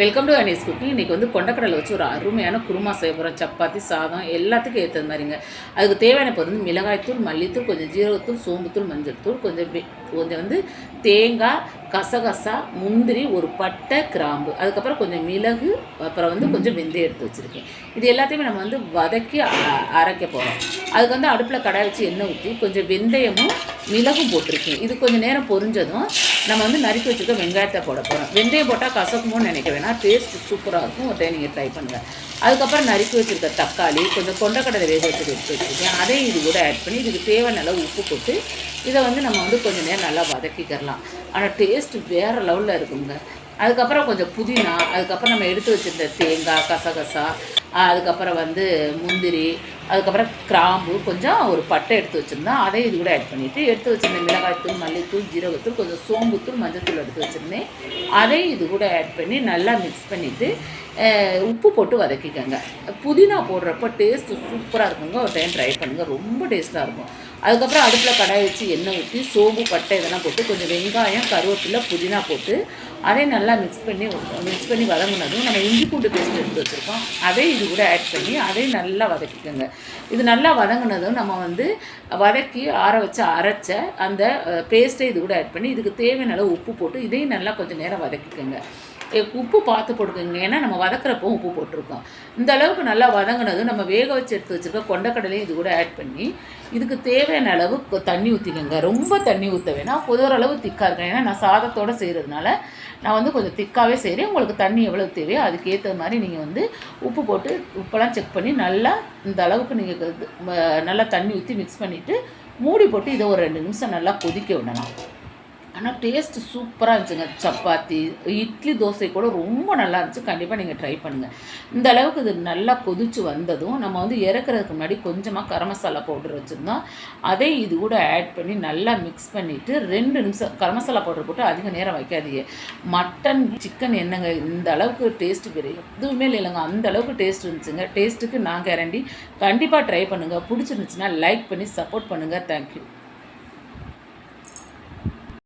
Welcome to Anis cooking இன்றைக்கி வந்து கொண்டக்கடலை வச்சு ஒரு அருமையான குருமா செய்ய போகிறோம் சப்பாத்தி சாதம் எல்லாத்துக்கும் ஏற்றது மாதிரிங்க அதுக்கு தேவையான இப்போ வந்து மிளகாய்த்தூள் மல்லித்தூள் கொஞ்சம் ஜீரகத்தூள் சோம்புத்தூள் மஞ்சள் தூள் கொஞ்சம் கொஞ்சம் வந்து தேங்காய் கசகசா முந்திரி ஒரு பட்டை கிராம்பு. அதுக்கப்புறம் கொஞ்சம் மிளகு அப்புறம் வந்து கொஞ்சம் வெந்தயம் எடுத்து வச்சுருக்கேன். இது எல்லாத்தையுமே நம்ம வந்து வதக்கி அ- அரைக்க போகிறோம் அதுக்கு வந்து அடுப்பில் கடாய் வச்சு எண்ணெய் ஊற்றி கொஞ்சம் வெந்தயமும் மிளகும் போட்டிருக்கேன். இது கொஞ்சம் நேரம் பொரிஞ்சதும் நம்ம வந்து நறுக்கி வச்சுருக்க வெங்காயத்தை போட போகிறோம் வெந்தயம் போட்டால் கசக்குமோன்னு நினைக்க வேணாம். டேஸ்ட் சூப்பராக இருக்கும். ஒரு டைம் நீங்கள் ட்ரை பண்ணுங்கள் அதுக்கப்புறம் நறுக்கி வச்சுருக்க தக்காளி கொஞ்சம் கொண்டக்கடலை வேக வச்சு எடுத்து வச்சுருக்கேன். அதையும் இது கூட ஆட் பண்ணி இதுக்கு தேவையான அளவு உப்பு போட்டு இதை வந்து நம்ம வந்து கொஞ்சம் நேரம் நல்லா வதக்கிக்கிறலாம். ஆனால் டேஸ்ட் வேறு லெவலில் இருக்குங்க. அதுக்கப்புறம் கொஞ்சம் புதினா அதுக்கப்புறம் நம்ம எடுத்து வச்சிருந்த தேங்காய் கசகசா அதுக்கப்புறம் வந்து முந்திரி அதுக்கப்புறம் கிராம்பு கொஞ்சம் ஒரு பட்டை எடுத்து வச்சுருந்தேன் அதையும் இது கூட ஆட் பண்ணிவிட்டு எடுத்து வச்சிருந்தேன் மிளகாய்த்தூள் மல்லித்தூள் ஜீரகத்தூள் கொஞ்சம் சோம்புத்தூள் மஞ்சத்தூள் எடுத்து வச்சுருந்தேன். அதையும் இது கூட ஆட் பண்ணி நல்லா மிக்ஸ் பண்ணிவிட்டு உப்பு போட்டு வதக்கிக்கோங்க. புதினா போடுறப்ப டேஸ்ட்டு சூப்பராக இருக்குங்க. ஒரு டைம் ட்ரை பண்ணுங்கள் ரொம்ப டேஸ்ட்டாக இருக்கும். அதுக்கப்புறம் அடுப்பில் கடாய் வச்சு எண்ணெய் ஊற்றி சோம்பு பட்டை இதெல்லாம் போட்டு கொஞ்சம் வெங்காயம் கருவேப்பிலை புதினா போட்டு அதையும் நல்லா மிக்ஸ் பண்ணி மிக்ஸ் பண்ணி வதங்கினதும் நம்ம இஞ்சி பூண்டு பேஸ்ட் எடுத்து வச்சுருக்கோம். அதையும் இது கூட ஆட் பண்ணி அதையும் நல்லா வதக்கிக்கோங்க. இது நல்லா வதங்கினதும் நம்ம வந்து வதக்கி ஆற வச்சு அரைச்ச அந்த பேஸ்ட்டை இது கூட ஆட் பண்ணி இதுக்கு தேவையான உப்பு போட்டு இதையும் நல்லா கொஞ்சம் நேரம் வதக்கிக்கோங்க. உப்பு பார்த்து போட்டுக்கோங்க. ஏன்னா நம்ம வதக்குறப்போ உப்பு போட்டிருக்கோம். இந்த அளவுக்கு நல்லா வதங்கினது நம்ம வேக வச்சு எடுத்து வச்சுருக்க கொண்டக்கடலையும் இது கூட ஆட் பண்ணி இதுக்கு தேவையான அளவு தண்ணி ஊற்றிக்கோங்க ரொம்ப தண்ணி ஊற்ற வேணாம். பொதுவர திக்காக இருக்கேன் ஏன்னா நான் சாதத்தோடு செய்கிறதுனால நான் வந்து கொஞ்சம் திக்காகவே செய்கிறேன் உங்களுக்கு தண்ணி எவ்வளோ தேவையோ அதுக்கேற்ற மாதிரி நீங்கள் வந்து உப்பு போட்டு உப்பெல்லாம் செக் பண்ணி நல்லா இந்த அளவுக்கு நீங்கள் நல்லா தண்ணி ஊற்றி மிக்ஸ் பண்ணிவிட்டு மூடி போட்டு இதை ஒரு ரெண்டு நிமிஷம் நல்லா கொதிக்க விடலாம் ஆனால் டேஸ்ட்டு சூப்பராக இருந்துச்சுங்க. சப்பாத்தி இட்லி தோசை கூட ரொம்ப நல்லா இருந்துச்சு. கண்டிப்பாக நீங்கள் ட்ரை பண்ணுங்கள் இந்த அளவுக்கு இது நல்லா கொதிச்சு வந்ததும் நம்ம வந்து இறக்குறதுக்கு முன்னாடி கொஞ்சமாக கரம் மசாலா பவுடர் வச்சுருந்தோம். அதை இது கூட ஆட் பண்ணி நல்லா மிக்ஸ் பண்ணிவிட்டு ரெண்டு நிமிஷம் கரம் மசாலா பவுடர் போட்டு அதிக நேரம் வைக்காதீங்க. மட்டன் சிக்கன் என்னங்க இந்த அளவுக்கு டேஸ்ட்டு பெரிய எதுவுமே இல்லைங்க. அந்த அளவுக்கு டேஸ்ட் இருந்துச்சுங்க. டேஸ்ட்டுக்கு நான் கேரண்டி கண்டிப்பாக ட்ரை பண்ணுங்கள் பிடிச்சிருந்துச்சுன்னா லைக் பண்ணி சப்போர்ட் பண்ணுங்கள் தேங்க்யூ